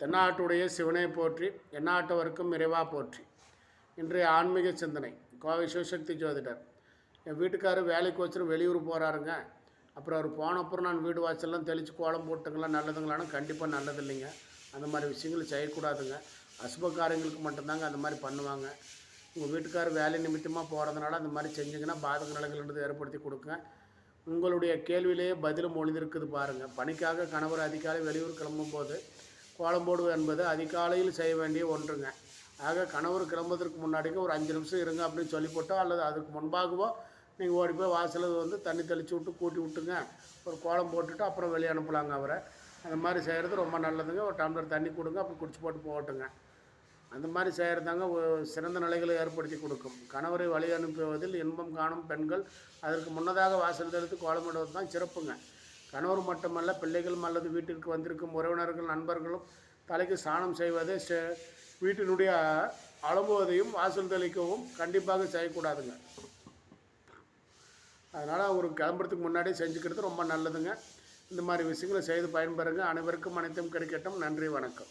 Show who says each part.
Speaker 1: தென்னாட்டுடைய சிவனை போற்றி எந்நாட்டவருக்கும் இறைவா போற்றி. இன்றைய ஆன்மீக சிந்தனை கோவை சிவசக்தி ஜோதிடர். என் வீட்டுக்காரர் வேலைக்கு வச்சுட்டு வெளியூர் போகிறாருங்க அப்புறம் அவர் போன அப்புறம் நான் வீடு வாசல்லாம் தெளித்து கோலம் போட்டுங்களா நல்லதுங்களான்னு கண்டிப்பாக நல்லது இல்லைங்க அந்த மாதிரி விஷயங்கள் செய்யக்கூடாதுங்க. அசுபகாரங்களுக்கு மட்டும்தாங்க அந்த மாதிரி பண்ணுவாங்க. உங்கள் வீட்டுக்காரர் வேலை நிமித்தமாக போகிறதுனால அந்த மாதிரி செஞ்சிங்கன்னா பாதக நிலைகள்ன்றது ஏற்படுத்தி கொடுங்க. உங்களுடைய கேள்வியிலேயே பதிலும் ஒளிந்திருக்குது பாருங்கள் பணிக்காக கணவர் அதிகாலை வெளியூர் கிளம்பும்போது கோலம் போடுவது என்பது அதிகாலையில் செய்ய வேண்டிய ஒன்றுங்க. ஆக கணவர் கிளம்புவதற்கு முன்னாடிங்க ஒரு அஞ்சு நிமிஷம் இருங்க அப்படின்னு சொல்லி போட்டோ அல்லது அதுக்கு முன்பாகவோ நீங்கள் ஓடி போய் வாசலில் வந்து தண்ணி தெளித்து விட்டு கூட்டி விட்டுங்க ஒரு கோலம் போட்டுட்டு அப்புறம் வெளியே அனுப்பலாங்க அவரை. அந்த மாதிரி செய்கிறது ரொம்ப நல்லதுங்க. ஒரு டம்ளர் தண்ணி கொடுங்க அப்புறம் குடிச்சு போட்டு போகட்டுங்க. அந்த மாதிரி செய்கிறதாங்க சிறந்த நிலைகளை ஏற்படுத்தி கொடுக்கும். கணவரை வழி அனுப்புவதில் இன்பம் காணும் பெண்கள் அதற்கு முன்னதாக வாசல் தெளித்து கோலமிடுவது தான் சிறப்புங்க. கணவர் மட்டுமல்ல பிள்ளைகளும் அல்லது வீட்டிற்கு வந்திருக்கும் உறவினர்கள் நண்பர்களும் தலைக்கு ஸ்நானம் செய்வதை செ- வீட்டினுடைய அலம்புவதையும் வாசல் தெளிக்கவும் கண்டிப்பாக செய்யக்கூடாதுங்க. அதனால் ஒரு கிளம்புறதுக்கு முன்னாடியே செஞ்சுக்கிறது ரொம்ப நல்லதுங்க. இந்த மாதிரி விஷயங்களை செய்து பயன்பெறுங்க. அனைவருக்கும் அனைத்தும் கிடைக்கட்டும் நன்றி வணக்கம்.